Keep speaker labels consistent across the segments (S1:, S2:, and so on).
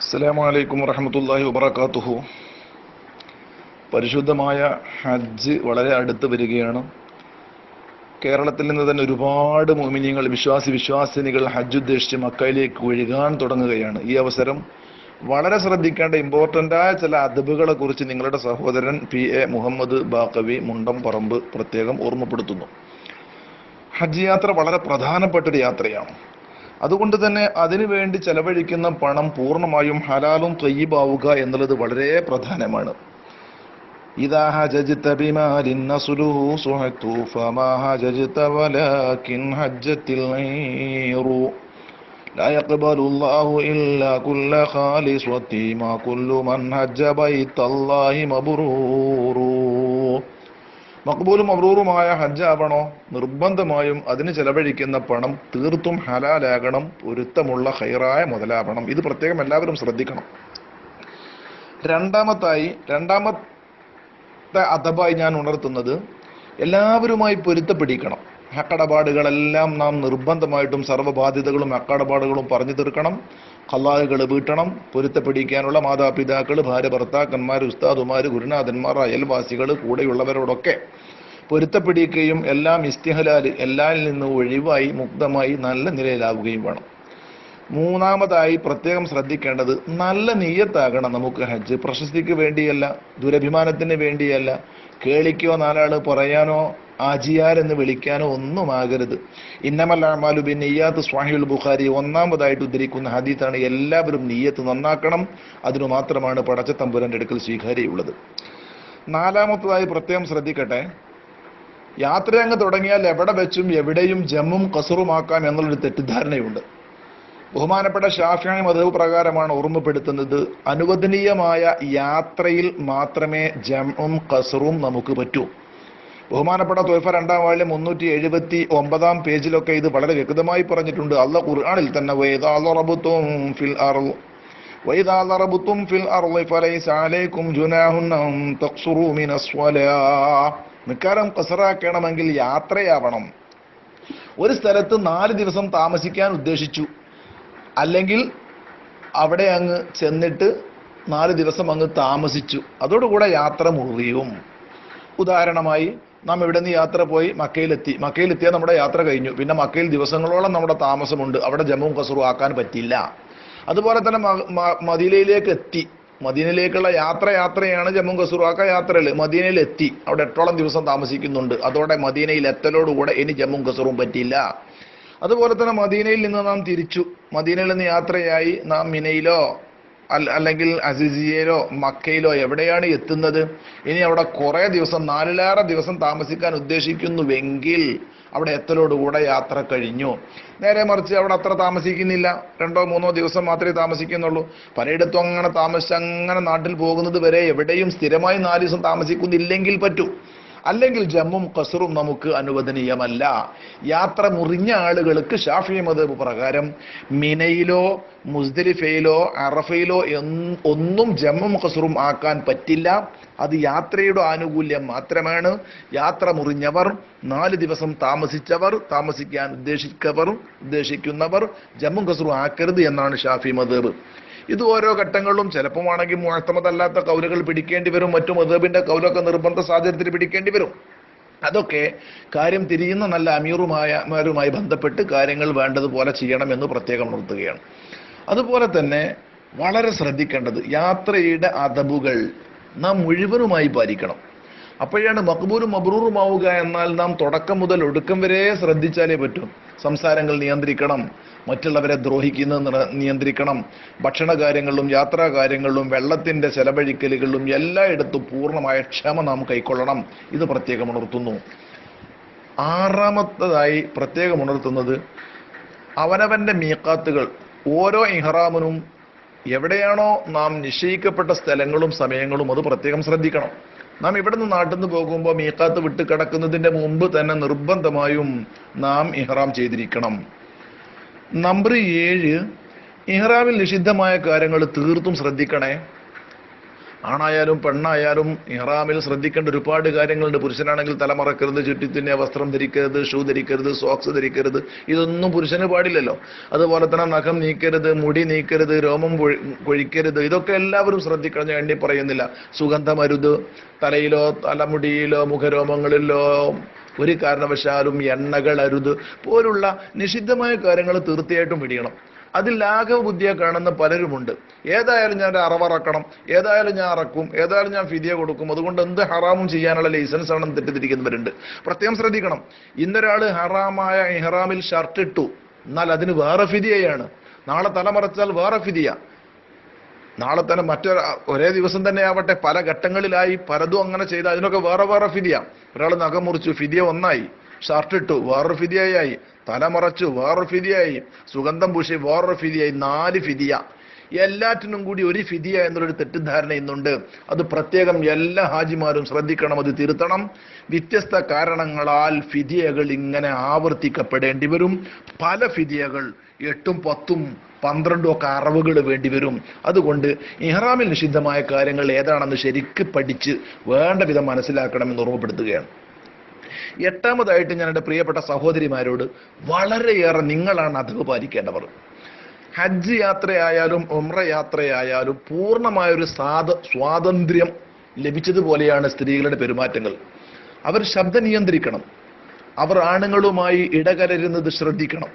S1: അസ്സലാമു അലൈക്കും വറഹമത്തല്ലാഹി വബറകാതുഹു. പരിശുദ്ധമായ ഹജ്ജ് വളരെ അടുത്ത് വരികയാണ്. കേരളത്തിൽ നിന്ന് തന്നെ ഒരുപാട് മോമിനിയങ്ങൾ വിശ്വാസി വിശ്വാസിനികൾ ഹജ്ജ് ഉദ്ദേശിച്ച് മക്കയിലേക്ക് ഒഴുകാൻ തുടങ്ങുകയാണ്. ഈ അവസരം വളരെ ശ്രദ്ധിക്കേണ്ട ഇമ്പോർട്ടന്റ് ആയ ചില അദബുകളെ കുറിച്ച് നിങ്ങളുടെ സഹോദരൻ P A Muhammad Baqavi Mundamparamba പ്രത്യേകം ഓർമ്മപ്പെടുത്തുന്നു. ഹജ്ജ് യാത്ര വളരെ പ്രധാനപ്പെട്ട ഒരു യാത്രയാണ്. അതുകൊണ്ട് തന്നെ അതിനു വേണ്ടി ചെലവഴിക്കുന്ന പണം പൂർണ്ണമായും ഹലാലും തൊയ്യബാവുക എന്നുള്ളത് വളരെ പ്രധാനമാണ് إذا حججت بمال نصله صحت فما حججت ولكن حجت العير لا يقبل الله إلا كل خالصة ما كل من حج بيت الله مبرور മക്ബൂലും അബ്രൂറുമായ ഹജ്ജ് ആവണോ നിർബന്ധമായും അതിന് ചെലവഴിക്കുന്ന പണം തീർത്തും ഹലാലാകണം പൊരുത്തമുള്ള ഹൈറായ മുതലാവണം. ഇത് പ്രത്യേകം എല്ലാവരും ശ്രദ്ധിക്കണം. രണ്ടാമത്തായി രണ്ടാമത്തെ അഥബായി ഞാൻ ഉണർത്തുന്നത് എല്ലാവരുമായി പൊരുത്തപ്പെടിക്കണം. ഹക്കടപാടുകളെല്ലാം നാം നിർബന്ധമായിട്ടും സർവബാധ്യതകളും ഹക്കടപാടുകളും പറഞ്ഞു തീർക്കണം. കല്ലാഹുകൾ വീട്ടണം പൊരുത്തപ്പെടിക്കാനുള്ള മാതാപിതാക്കൾ ഭാര്യ ഭർത്താക്കന്മാർ ഉസ്താദുമാർ ഗുരുനാഥന്മാർ അയൽവാസികൾ കൂടെയുള്ളവരോടൊക്കെ പൊരുത്തപ്പെടിക്കുകയും എല്ലാം ഇസ്തിഹലാൽ എല്ലാം നിന്ന് ഒഴിവായി മുക്തമായി നല്ല നിലയിലാവുകയും വേണം. മൂന്നാമതായി പ്രത്യേകം ശ്രദ്ധിക്കേണ്ടത് നല്ല നീയത്താകണം നമുക്ക് ഹജ്ജ്. പ്രശസ്തിക്ക് വേണ്ടിയല്ല ദുരഭിമാനത്തിന് വേണ്ടിയല്ല കേളിക്കോ നാലാൾ പറയാനോ ആജിയാർ എന്ന് വിളിക്കാനോ ഒന്നും ആകരുത്. ഇന്നമല്ലാമാലു ബിൻ നെയ്യാത്ത് സ്വാഹിൽ ബുഖാരി ഒന്നാമതായിട്ട് ഉദ്ധരിക്കുന്ന ഹദീത്താണ് എല്ലാവരും നീയത്ത് നന്നാക്കണം. അതിനു മാത്രമാണ് പടച്ച തമ്പുരന്റെ അടുക്കൽ സ്വീകാര്യമുള്ളത് നാലാമത്തതായി പ്രത്യേകം ശ്രദ്ധിക്കട്ടെ. യാത്ര അങ്ങ് തുടങ്ങിയാൽ എവിടെ വെച്ചും എവിടെയും ജമ്മും കസറുമാക്കാം എന്നുള്ളൊരു തെറ്റിദ്ധാരണയുണ്ട്. ബഹുമാനപ്പെട്ട ഷാഫിയാണി മതവ് പ്രകാരമാണ് ഓർമ്മപ്പെടുത്തുന്നത്. അനുവദനീയമായ യാത്രയിൽ മാത്രമേ ജമ്മും കസറും നമുക്ക് പറ്റൂ. ബഹുമാനപ്പെട്ട തോൽഫ രണ്ടാം വാളിലെ മുന്നൂറ്റി എഴുപത്തി ഒമ്പതാം പേജിലൊക്കെ ഇത് വളരെ വ്യക്തമായി പറഞ്ഞിട്ടുണ്ട്. അല്ല ഖുർആാനിൽ തന്നെ ഫിൽ കസറാക്കണമെങ്കിൽ യാത്രയാവണം. ഒരു സ്ഥലത്ത് നാല് ദിവസം താമസിക്കാൻ ഉദ്ദേശിച്ചു. അല്ലെങ്കിൽ അവിടെ അങ്ങ് ചെന്നിട്ട് നാല് ദിവസം അങ്ങ് താമസിച്ചു. അതോടുകൂടെ യാത്ര മുറിയും. ഉദാഹരണമായി നാം ഇവിടെ നിന്ന് യാത്ര പോയി? മക്കയിലെത്തി. മക്കയിലെത്തിയാൽ നമ്മുടെ യാത്ര കഴിഞ്ഞു. പിന്നെ മക്കയിൽ ദിവസങ്ങളോളം നമ്മുടെ താമസമുണ്ട്. അവിടെ ജമ്മുവും കസറും ആക്കാൻ പറ്റില്ല. അതുപോലെ തന്നെ മദീനയിലേക്ക് എത്തി. മദീനയിലേക്കുള്ള യാത്ര യാത്രയാണ് ജമ്മു ആക്കാൻ യാത്രയിൽ മദീനയിൽ എത്തി അവിടെ എട്ടോളം ദിവസം താമസിക്കുന്നുണ്ട്. അതോടെ മദീനയിൽ എത്തലോടുകൂടെ ഇനി ജമ്മു കസറും പറ്റില്ല. അതുപോലെ തന്നെ മദീനയിൽ നിന്ന് നാം തിരിച്ചു. മദീനയിൽ നിന്ന് യാത്രയായി നാം മിനയിലോ അല്ലെങ്കിൽ അസിസിയയിലോ മക്കയിലോ എവിടെയാണ് എത്തുന്നത്? ഇനി അവിടെ കുറേ ദിവസം നാലിലേറെ ദിവസം താമസിക്കാൻ ഉദ്ദേശിക്കുന്നുവെങ്കിൽ അവിടെ എത്തലോടുകൂടെ യാത്ര കഴിഞ്ഞു. നേരെ മറിച്ച് അവിടെ അത്ര താമസിക്കുന്നില്ല. രണ്ടോ മൂന്നോ ദിവസം മാത്രമേ താമസിക്കുന്നുള്ളൂ. പലയിടത്തും അങ്ങനെ താമസിച്ച് അങ്ങനെ നാട്ടിൽ പോകുന്നത് വരെ എവിടെയും സ്ഥിരമായി നാല് ദിവസം താമസിക്കുന്നില്ലെങ്കിൽ പറ്റൂ. അല്ലെങ്കിൽ ജമ്മും കസറും നമുക്ക് അനുവദനീയമല്ല. യാത്ര മുറിഞ്ഞ ആളുകൾക്ക് ഷാഫി മതബ് പ്രകാരം മിനയിലോ മുസ്ദലിഫയിലോ അറഫയിലോ ഒന്നും ജമ്മും കസറും ആക്കാൻ പറ്റില്ല. അത് യാത്രയുടെ ആനുകൂല്യം മാത്രമാണ്. യാത്ര മുറിഞ്ഞവർ നാല് ദിവസം താമസിച്ചവർ താമസിക്കാൻ ഉദ്ദേശിക്കവർ ഉദ്ദേശിക്കുന്നവർ ജമ്മും കസറും ആക്കരുത് എന്നാണ് ഷാഫി മതബ് ഇത് ഓരോ ഘട്ടങ്ങളിലും ചിലപ്പോൾ ആണെങ്കിൽ മുഴത്തമതല്ലാത്ത കൗലുകൾ പിടിക്കേണ്ടി വരും മറ്റു മധുബിന്റെ കൗലൊക്കെ നിർബന്ധ സാഹചര്യത്തിൽ പിടിക്കേണ്ടി വരും. അതൊക്കെ കാര്യം തിരിയുന്ന നല്ല അമീറുമായമാരുമായി ബന്ധപ്പെട്ട് കാര്യങ്ങൾ വേണ്ടതുപോലെ ചെയ്യണമെന്ന് പ്രത്യേകം നിർത്തുകയാണ് അതുപോലെ തന്നെ വളരെ ശ്രദ്ധിക്കേണ്ടത് യാത്രയുടെ അതബുകൾ നാം മുഴുവനുമായി പാലിക്കണം. അപ്പോഴാണ് മക്ബൂരും മബ്രൂറുമാവുക എന്നാൽ നാം തുടക്കം മുതൽ ഒടുക്കം വരെ ശ്രദ്ധിച്ചാലേ പറ്റൂ. സംസാരങ്ങൾ നിയന്ത്രിക്കണം. മറ്റുള്ളവരെ ദ്രോഹിക്കുന്നത് നിയന്ത്രിക്കണം. ഭക്ഷണ കാര്യങ്ങളിലും യാത്രാ കാര്യങ്ങളിലും വെള്ളത്തിന്റെ ചെലവഴിക്കലുകളിലും എല്ലായിടത്തും പൂർണമായ ക്ഷമ നാം കൈക്കൊള്ളണം. ഇത് പ്രത്യേകം ഉണർത്തുന്നു. ആറാമത്തതായി പ്രത്യേകം ഉണർത്തുന്നത് അവനവന്റെ മീക്കാത്തുകൾ ഓരോ ഇഹ്റാമിനും എവിടെയാണോ നാം നിശ്ചയിക്കപ്പെട്ട സ്ഥലങ്ങളും സമയങ്ങളും അത് പ്രത്യേകം ശ്രദ്ധിക്കണം. നാം ഇവിടെ നിന്ന് നാട്ടിൽ നിന്ന് പോകുമ്പോൾ മീക്കാത്ത് വിട്ട് കിടക്കുന്നതിന്റെ മുമ്പ് തന്നെ നിർബന്ധമായും നാം ഇഹ്റാം ചെയ്തിരിക്കണം. നമ്പർ ഏഴ് ഇഹ്റാമിൽ നിഷിദ്ധമായ കാര്യങ്ങൾ തീർത്തും ശ്രദ്ധിക്കണേ. ആണായാലും പെണ്ണായാലും ഇഹ്റാമിൽ ശ്രദ്ധിക്കേണ്ട ഒരുപാട് കാര്യങ്ങളുണ്ട്. പുരുഷനാണെങ്കിൽ തലമറക്കരുത് ചുറ്റിത്തിന്നെ വസ്ത്രം ധരിക്കരുത് ഷൂ ധരിക്കരുത് സോക്സ് ധരിക്കരുത്. ഇതൊന്നും പുരുഷന് പാടില്ലല്ലോ. അതുപോലെ തന്നെ നഖം നീക്കരുത് മുടി നീക്കരുത് രോമം കൊഴിക്കരുത് ഇതൊക്കെ എല്ലാവരും ശ്രദ്ധിക്കണം. എണ്ണി പറയുന്നില്ല. സുഗന്ധമരുത് തലയിലോ തലമുടിയിലോ മുഖരോമങ്ങളിലോ ഒരു കാരണവശാലും എണ്ണകൾ അരുത് പോലുള്ള നിഷിദ്ധമായ കാര്യങ്ങൾ തീർച്ചയായിട്ടും പിടിക്കണം അതിൽ ലാഘവ ബുദ്ധിയെ കാണുന്ന പലരുമുണ്ട്. ഏതായാലും ഞാൻ അറവറക്കണം ഏതായാലും ഞാൻ അറക്കും ഏതായാലും ഞാൻ ഫിദിയ കൊടുക്കും. അതുകൊണ്ട് എന്ത് ഹറാമും ചെയ്യാനുള്ള ലൈസൻസ് ആണെന്ന് തെറ്റിദ്ധരിക്കുന്നവരുണ്ട്. പ്രത്യേകം ശ്രദ്ധിക്കണം. ഇന്നൊരാൾ ഹറാമായ ഇഹ്റാമിൽ ഷർട്ട് ഇട്ടു. എന്നാൽ അതിന് വേറെ ഫിദിയയാണ്. നാളെ തലമറച്ചാൽ വേറെ ഫിതിയ നാളെ തന്നെ മറ്റൊരു ഒരേ ദിവസം തന്നെ ആവട്ടെ പല ഘട്ടങ്ങളിലായി പലതും അങ്ങനെ ചെയ്ത അതിനൊക്കെ വേറെ വേറെ ഫിതിയ ഒരാൾ നഖം മുറിച്ചു ഫിതിയ ഒന്നായി. ഷർട്ട് ഇട്ടു വേറൊരു ഫിദിയയായി. തലമറച്ചു വേറൊരു ഫിതിയായി സുഗന്ധം പൂശി വേറൊരു ഫിതിയായി നാല് ഫിതിയ എല്ലാറ്റിനും കൂടി ഒരു ഫിതിയ എന്നുള്ളൊരു തെറ്റിദ്ധാരണ ഇന്നുണ്ട്. അത് പ്രത്യേകം എല്ലാ ഹാജിമാരും ശ്രദ്ധിക്കണം അത് തിരുത്തണം. വ്യത്യസ്ത കാരണങ്ങളാൽ ഫിതിയകൾ ഇങ്ങനെ ആവർത്തിക്കപ്പെടേണ്ടി വരും. പല ഫിതിയകൾ എട്ടും പത്തും പന്ത്രണ്ടും ഒക്കെ അറവുകൾ വേണ്ടി വരും. അതുകൊണ്ട് ഇഹ്റാമിൽ നിഷിദ്ധമായ കാര്യങ്ങൾ ഏതാണെന്ന് ശരിക്ക് പഠിച്ച് വേണ്ട വിധം മനസ്സിലാക്കണമെന്ന് ഓർമ്മപ്പെടുത്തുകയാണ്. എട്ടാമതായിട്ട് ഞാൻ എന്റെ പ്രിയപ്പെട്ട സഹോദരിമാരോട് വളരെയേറെ നിങ്ങളാണ് അതവ് പാലിക്കേണ്ടവർ. ഹജ്ജ് യാത്രയായാലും ഉമ്ര യാത്രയായാലും പൂർണമായൊരു സ്വാത സ്വാതന്ത്ര്യം ലഭിച്ചതുപോലെയാണ് സ്ത്രീകളുടെ പെരുമാറ്റങ്ങൾ. അവർ ശബ്ദം നിയന്ത്രിക്കണം. അവർ ആണുങ്ങളുമായി ഇടകലരുന്നത് ശ്രദ്ധിക്കണം.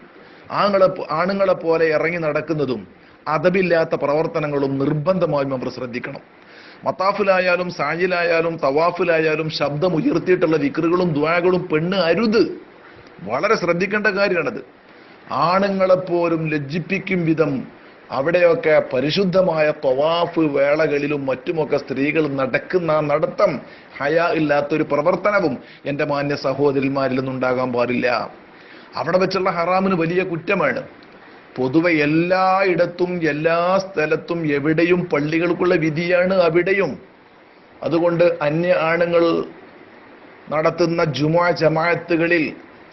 S1: ആണുങ്ങളെ ആണുങ്ങളെ പോലെ ഇറങ്ങി നടക്കുന്നതും അതവില്ലാത്ത പ്രവർത്തനങ്ങളും നിർബന്ധമായും അവർ ശ്രദ്ധിക്കണം. മത്താഫിലായാലും സാജിലായാലും തവാഫിലായാലും ശബ്ദം ഉയർത്തിയിട്ടുള്ള വിക്രുകളും ദ്വാകളും പെണ്ണ് അരുത്. വളരെ ശ്രദ്ധിക്കേണ്ട കാര്യമാണത്. ആണുങ്ങളെപ്പോലും ലജ്ജിപ്പിക്കും വിധം അവിടെയൊക്കെ പരിശുദ്ധമായ തവാഫ് വേളകളിലും മറ്റുമൊക്കെ സ്ത്രീകൾ നടക്കുന്ന നടത്തം ഹയ ഇല്ലാത്തൊരു പ്രവർത്തനവും എന്റെ മാന്യ സഹോദരിമാരിൽ നിന്നുണ്ടാകാൻ പാടില്ല. അവിടെ വെച്ചുള്ള ഹറാമിന് വലിയ കുറ്റമാണ്. പൊതുവെ എല്ലായിടത്തും എല്ലാ സ്ഥലത്തും എവിടെയും പള്ളികൾക്കുള്ള വിധിയാണ് അവിടെയും. അതുകൊണ്ട് അന്യ ആണുങ്ങൾ നടത്തുന്ന ജുമാ ജമാഅത്തുകളിൽ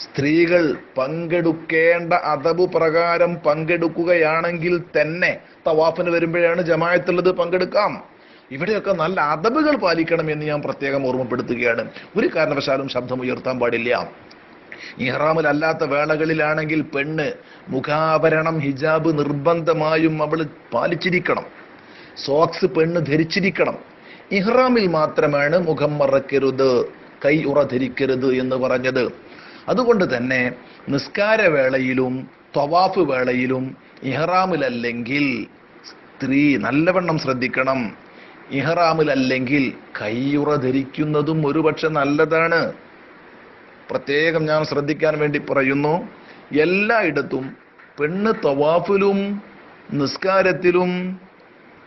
S1: സ്ത്രീകൾ പങ്കെടുക്കേണ്ട അതബ് പ്രകാരം പങ്കെടുക്കുകയാണെങ്കിൽ തന്നെ തവാഫിന് വരുമ്പോഴാണ് ജമാഅത്തുള്ളത് പങ്കെടുക്കാം. ഇവിടെയൊക്കെ നല്ല അതബുകൾ പാലിക്കണം എന്ന് ഞാൻ പ്രത്യേകം ഓർമ്മപ്പെടുത്തുകയാണ്. ഒരു കാരണവശാലും ശബ്ദം ഉയർത്താൻ പാടില്ല. ഇഹ്റാമിൽ അല്ലാത്ത വേളകളിലാണെങ്കിൽ പെണ്ണ് മുഖാഭരണം ഹിജാബ് നിർബന്ധമായും അവൾ പാലിച്ചിരിക്കണം. സോക്സ് പെണ്ണ് ധരിച്ചിരിക്കണം. ഇഹ്റാമിൽ മാത്രമാണ് മുഖം മറക്കരുത് കൈ ഉറ ധരിക്കരുത് എന്ന് പറഞ്ഞത്. അതുകൊണ്ട് തന്നെ നിസ്കാരവേളയിലും തവാഫ് വേളയിലും ഇഹ്റാമിലല്ലെങ്കിൽ സ്ത്രീ നല്ലവണ്ണം ശ്രദ്ധിക്കണം. ഇഹ്റാമിലല്ലെങ്കിൽ കൈയുറ ധരിക്കുന്നതും ഒരുപക്ഷെ നല്ലതാണ്. പ്രത്യേകം ഞാൻ ശ്രദ്ധിക്കാൻ വേണ്ടി പറയുന്നു. എല്ലായിടത്തും പെണ്ണ് തവാഫിലും നിസ്കാരത്തിലും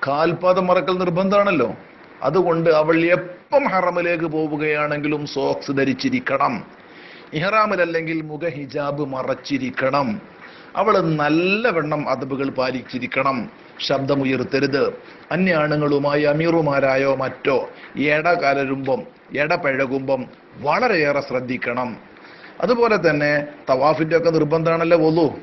S1: കാൽപാദം മറക്കൽ നിർബന്ധമാണല്ലോ. അതുകൊണ്ട് അവൾ എപ്പം ഹറമിലേക്ക് പോവുകയാണെങ്കിലും സോക്സ് ധരിച്ചിരിക്കണം. ഇഹ്റാമിലല്ലെങ്കിൽ മുഖ ഹിജാബ് മറച്ചിരിക്കണം. അവൾ നല്ലവണ്ണം അതബുകൾ പാലിച്ചിരിക്കണം. ശബ്ദമുയർത്തരുത്. അന്യാണുങ്ങളുമായി അമീറുമാരായോ മറ്റോ എട കലരുമ്പം വളരെയേറെ ശ്രദ്ധിക്കണം. അതുപോലെ തന്നെ തവാഫിന്റെ ഒക്കെ നിർബന്ധമാണല്ലോ ഒലു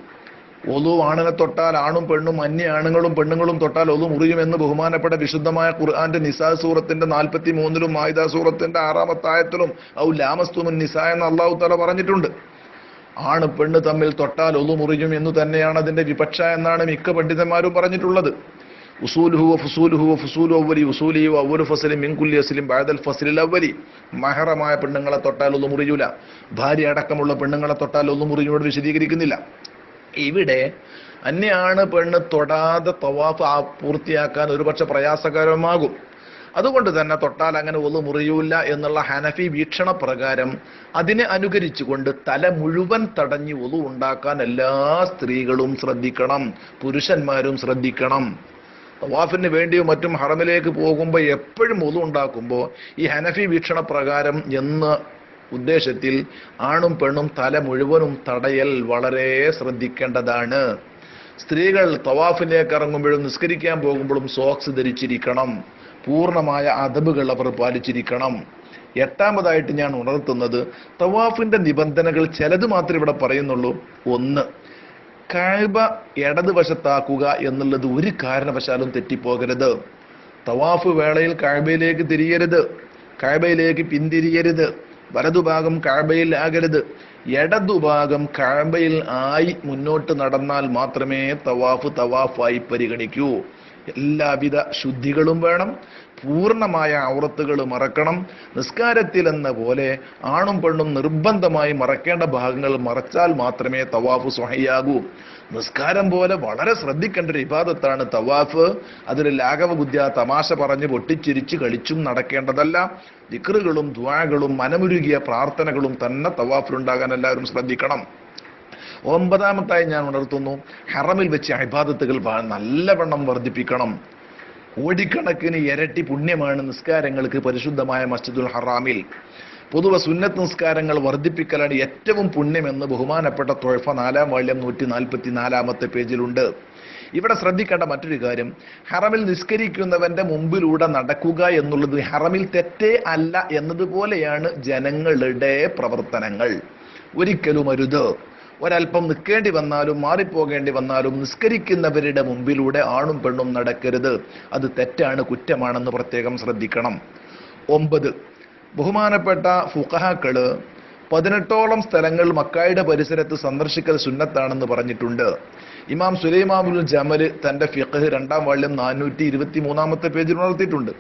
S1: ഒലു ആണിനെ തൊട്ടാൽ ആണും പെണ്ണും അന്യ ആണുങ്ങളും പെണ്ണുങ്ങളും തൊട്ടാൽ ഒലു മുറിയുമെന്ന് ബഹുമാനപ്പെട്ട വിശുദ്ധമായ ഖുർആാന്റെ നിസാ സൂറത്തിന്റെ നാൽപ്പത്തി മൂന്നിലും മായിദ സൂറത്തിന്റെ ആറാമത്തായത്തിലും ഔ ലാമസ്തുമുൻ നിസാ എന്ന് അള്ളാഹു തല പറഞ്ഞിട്ടുണ്ട്. ആണ് പെണ്ണ് തമ്മിൽ തൊട്ടാൽ ഒതു മുറിയും എന്ന് തന്നെയാണ് അതിന്റെ വിപക്ഷ എന്നാണ് മിക്ക പണ്ഡിതന്മാരും പറഞ്ഞിട്ടുള്ളത്. ഉസൂലുഹു ഫുസൂലുഹു ഫുസൂലു അവലി ഉസൂലി അവലു ഫസലി മിൻകുല്ലി അസലും ബാദൽ ഫസലിൽ അവലി മഹറമായ പെണ്ണുങ്ങളെ തൊട്ടാൽ ഒന്നും മുറിയൂല ഭാര്യ അടക്കമുള്ള പെണ്ണുങ്ങളെ തൊട്ടാൽ ഒന്നും മുറിഞ്ഞോട് വിശദീകരിക്കുന്നില്ല. ഇവിടെ അന്നെയാണ് പെണ്ണ് തൊടാതെ തവാഫ് പൂർത്തിയാക്കാൻ ഒരുപക്ഷെ പ്രയാസകരമാകും. അതുകൊണ്ട് തന്നെ തൊട്ടാൽ അങ്ങനെ ഒന്ന് മുറിയൂല എന്നുള്ള ഹനഫി വീക്ഷണ പ്രകാരം അതിനെ അനുകരിച്ചുകൊണ്ട് തല മുഴുവൻ തടഞ്ഞ് ഒതു ഉണ്ടാക്കാൻ എല്ലാ സ്ത്രീകളും ശ്രദ്ധിക്കണം പുരുഷന്മാരും ശ്രദ്ധിക്കണം. തവാഫിന് വേണ്ടിയും മറ്റും ഹറമിലേക്ക് പോകുമ്പോൾ എപ്പോഴും ഒതു ഉണ്ടാക്കുമ്പോൾ ഈ ഹനഫി വീക്ഷണ പ്രകാരം എന്ന ഉദ്ദേശത്തിൽ ആണും പെണ്ണും തല മുഴുവനും തടയൽ വളരെ ശ്രദ്ധിക്കേണ്ടതാണ്. സ്ത്രീകൾ തവാഫിലേക്ക് ഇറങ്ങുമ്പോഴും നിസ്കരിക്കാൻ പോകുമ്പോഴും സോക്സ് ധരിച്ചിരിക്കണം. പൂർണമായ അതബുകൾ അവർ പാലിച്ചിരിക്കണം. എട്ടാമതായിട്ട് ഞാൻ ഉണർത്തുന്നത് തവാഫിന്റെ നിബന്ധനകൾ ചിലത് മാത്രമേ ഇവിടെ പറയുന്നുള്ളൂ. ഒന്ന് കഅബ ഇടതുവശത്താക്കുക എന്നുള്ളത് ഒരു കാരണവശാലും തെറ്റിപ്പോകരുത്. തവാഫ് വേളയിൽ കാഴ്ബയിലേക്ക് തിരിയരുത്. കാഴ്ബയിലേക്ക് പിന്തിരിയരുത്. വലതുഭാഗം കാഴ്ബയിൽ ആകരുത്. ഇടതുഭാഗം കാഴ്ബയിൽ ആയി മുന്നോട്ട് നടന്നാൽ മാത്രമേ തവാഫ് തവാഫായി പരിഗണിക്കൂ. എല്ലാവിധ ശുദ്ധികളും വേണം. പൂർണമായ ഔറത്തുകൾ മറക്കണം. നിസ്കാരത്തിൽ എന്ന പോലെ ആണും പെണ്ണും നിർബന്ധമായി മറക്കേണ്ട ഭാഗങ്ങൾ മറച്ചാൽ മാത്രമേ തവാഫ് സ്വഹയാകൂ നിസ്കാരം പോലെ വളരെ ശ്രദ്ധിക്കേണ്ട ഒരു ഇബാദത്താണ് തവാഫ്. അതിൽ ലാഘവ ബുദ്ധിയ തമാശ പറഞ്ഞ് പൊട്ടിച്ചിരിച്ച് കളിച്ചും നടക്കേണ്ടതല്ല. ദിക്റുകളും ദ്വാകളും മനമുരുകിയ പ്രാർത്ഥനകളും തന്നെ തവാഫിലുണ്ടാകാൻ എല്ലാവരും ശ്രദ്ധിക്കണം. ഒമ്പതാമത്തായി ഞാൻ ഉണർത്തുന്നു. ഹറമിൽ വെച്ച് അഭിബാധത്തുകൾ നല്ലവണ്ണം വർദ്ധിപ്പിക്കണം. കോടിക്കണക്കിന് ഇരട്ടി പുണ്യമാണ് നിസ്കാരങ്ങൾക്ക് പരിശുദ്ധമായ മസ്ജിദുൽ ഹറാമിൽ. പൊതുവെ സുന്നത്ത് നിസ്കാരങ്ങൾ വർദ്ധിപ്പിക്കലാണ് ഏറ്റവും പുണ്യമെന്ന് ബഹുമാനപ്പെട്ട തൊഴഫ നാലാം വാള്യം നൂറ്റി നാൽപ്പത്തി നാലാമത്തെ പേജിലുണ്ട്. ഇവിടെ ശ്രദ്ധിക്കേണ്ട മറ്റൊരു കാര്യം ഹറമിൽ നിസ്കരിക്കുന്നവന്റെ മുമ്പിലൂടെ നടക്കുക എന്നുള്ളത് ഹറമിൽ തെറ്റേ അല്ല എന്നതുപോലെയാണ് ജനങ്ങളുടെ പ്രവർത്തനങ്ങൾ. ഒരിക്കലും അരുത്. ഒരല്പം നിൽക്കേണ്ടി വന്നാലും മാറിപ്പോകേണ്ടി വന്നാലും നിസ്കരിക്കുന്നവരുടെ മുമ്പിലൂടെ ആണും പെണ്ണും നടക്കരുത്. അത് തെറ്റാണ് കുറ്റമാണെന്ന് പ്രത്യേകം ശ്രദ്ധിക്കണം. ഒമ്പത്. ബഹുമാനപ്പെട്ട ഫുഖഹാക്കൾ പതിനെട്ടോളം സ്ഥലങ്ങൾ മക്കായുടെ പരിസരത്ത് സന്ദർശിക്കൽ സുന്നത്താണെന്ന് പറഞ്ഞിട്ടുണ്ട്. ഇമാം സുലൈമാബുൽ ജമൽ തന്റെ ഫിഖ് രണ്ടാം വാള്യം നാനൂറ്റി ഇരുപത്തി മൂന്നാമത്തെ പേജിൽ ഉണർത്തിയിട്ടുണ്ട്.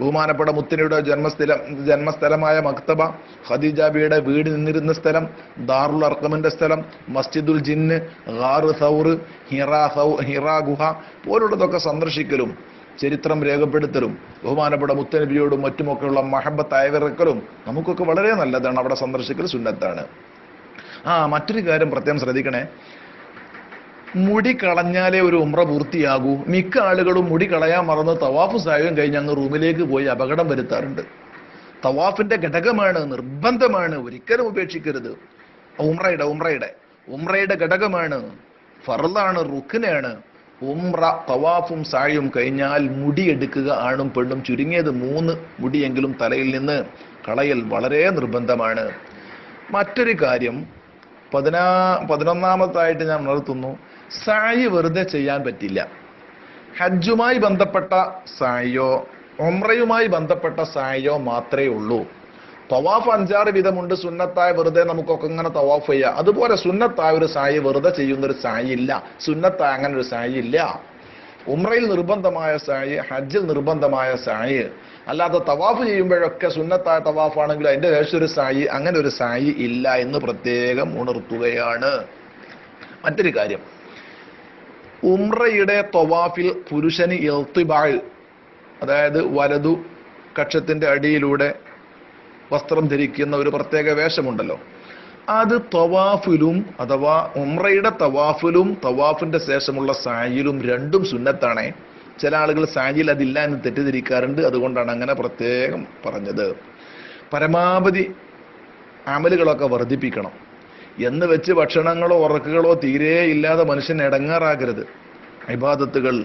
S1: ബഹുമാനപ്പെട്ട മുത്തനയുടെ ജന്മസ്ഥലം ജന്മസ്ഥലമായ മക്തബ ഖദീജാബിയുടെ വീട് നിന്നിരുന്ന സ്ഥലം ദാറുൽ അർക്കമിന്റെ സ്ഥലം മസ്ജിദുൽ ജിന്ന് ഖാർ സൗർ ഹിറാ സൗ ഹിറാ ഗുഹ പോലുള്ളതൊക്കെ സന്ദർശിക്കലും ചരിത്രം രേഖപ്പെടുത്തലും ബഹുമാനപ്പെട്ട മുത്തനബിയോടും മറ്റുമൊക്കെയുള്ള മഹബത്തായവിറക്കലും നമുക്കൊക്കെ വളരെ നല്ലതാണ് അവിടെ സന്ദർശിക്കൽ സുന്നത്താണ്. ആ മറ്റൊരു കാര്യം പ്രത്യേകം ശ്രദ്ധിക്കണേ. മുടി കളഞ്ഞാലേ ഒരു ഉമ്ര പൂർത്തിയാകൂ. മിക്ക ആളുകളും മുടി കളയാൻ മറന്ന് തവാഫ് സായം കഴിഞ്ഞ് അങ്ങ് റൂമിലേക്ക് പോയി അപകടം വരുത്താറുണ്ട്. തവാഫിന്റെ ഘടകമാണ് നിർബന്ധമാണ് ഒരിക്കലും ഉപേക്ഷിക്കരുത്. ഉമ്രയുടെ ഉമ്രയുടെ ഉമ്രയുടെ ഘടകമാണ് ഫറലാണ് റുക്കിനാണ് ഉമ്ര തവാഫും സായും കഴിഞ്ഞാൽ മുടി എടുക്കുക ആണും പെണ്ണും ചുരുങ്ങിയത് മൂന്ന് മുടിയെങ്കിലും തലയിൽ നിന്ന് കളയൽ വളരെ നിർബന്ധമാണ്. മറ്റൊരു കാര്യം പതിനാ പതിനൊന്നാമത്തായിട്ട് ഞാൻ ഉണർത്തുന്നു സായി വെറുതെ ചെയ്യാൻ പറ്റില്ല. ഹജ്ജുമായി ബന്ധപ്പെട്ട സായിയോ ഒമ്രയുമായി ബന്ധപ്പെട്ട സായിയോ മാത്രമേ ഉള്ളൂ. തവാഫ് അഞ്ചാറ് വിധമുണ്ട് സുന്നത്തായ വെറുതെ നമുക്കൊക്കെ ഇങ്ങനെ തവാഫ് ചെയ്യാം. അതുപോലെ സുന്നത്തായ ഒരു സായി വെറുതെ ചെയ്യുന്ന ഒരു സായി ഇല്ല. സുന്നത്തായ അങ്ങനെ ഒരു സായി ഇല്ല. ഉമ്രയിൽ നിർബന്ധമായ സായി ഹജ്ജിൽ നിർബന്ധമായ സായി. അല്ലാതെ തവാഫ് ചെയ്യുമ്പോഴൊക്കെ സുന്നത്തായ തവാഫാണെങ്കിൽ അതിന്റെ ശേഷം ഒരു സായി അങ്ങനെ ഒരു സായി ഇല്ല എന്ന് പ്രത്യേകം ഉണർത്തുകയാണ്. മറ്റൊരു കാര്യം ഉമ്രയുടെ തൊവാഫിൽ പുരുഷന് എൽത്തിബാൾ അതായത് വലതു കക്ഷത്തിന്റെ അടിയിലൂടെ വസ്ത്രം ധരിക്കുന്ന ഒരു പ്രത്യേക വേഷമുണ്ടല്ലോ. അത് തവാഫിലും അഥവാ ഉംറയുടെ തവാഫിലും തവാഫിന്റെ ശേഷമുള്ള സായിലും രണ്ടും സുന്നത്താണ്. ചില ആളുകൾ സായിൽ അതില്ല എന്ന് തെറ്റിദ്ധരിക്കാറുണ്ട്. അതുകൊണ്ടാണ് അങ്ങനെ പ്രത്യേകം പറഞ്ഞത്. പരമാവധി അമലുകളൊക്കെ വർദ്ധിപ്പിക്കണം. എന്ന് വെച്ച് ഭക്ഷണങ്ങളോ ഉറക്കുകളോ തീരെ ഇല്ലാതെ മനുഷ്യൻ ഇടങ്ങാറാകരുത്. ഇബാദത്തുകൾ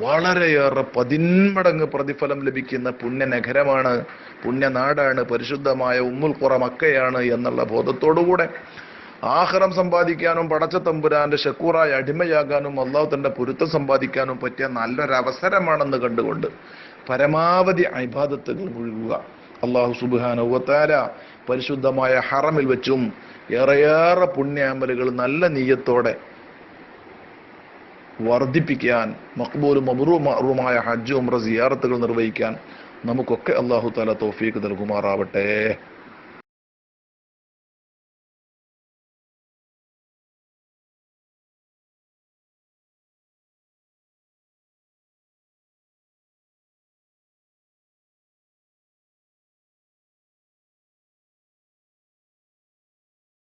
S1: വളരെയേറെ പതിന്മടങ്ങ് പ്രതിഫലം ലഭിക്കുന്ന പുണ്യ പുണ്യനഗരമാണ് പുണ്യനാടാണ് പരിശുദ്ധമായ ഉമ്മുൽ ഖുറ മക്കയാണ് എന്നുള്ള ബോധത്തോടുകൂടെ ആഹാരം സമ്പാദിക്കാനും പടച്ച തമ്പുരാന്റെ ഷക്കൂറായ അടിമയാകാനും അള്ളാഹു തന്റെ പൊരുത്തം സമ്പാദിക്കാനും പറ്റിയ നല്ലൊരവസരമാണെന്ന് കണ്ടുകൊണ്ട് പരമാവധി അഭിബാധത്തുകൾ മുഴുകുക. അള്ളാഹു സുബാനുവത്താര പരിശുദ്ധമായ ഹറമിൽ വെച്ചും ഏറെയേറെ പുണ്യാമലുകൾ നല്ല നീയത്തോടെ വർദ്ധിപ്പിക്കാൻ മക്ബൂലും മബറൂമായ ഹജ്ജ് ഉമ്ര സിയാറത്തുകൾ നിർവഹിക്കാൻ നമുക്കൊക്കെ അള്ളാഹു താല തോഫീക്ക് നൽകുമാറാവട്ടെ.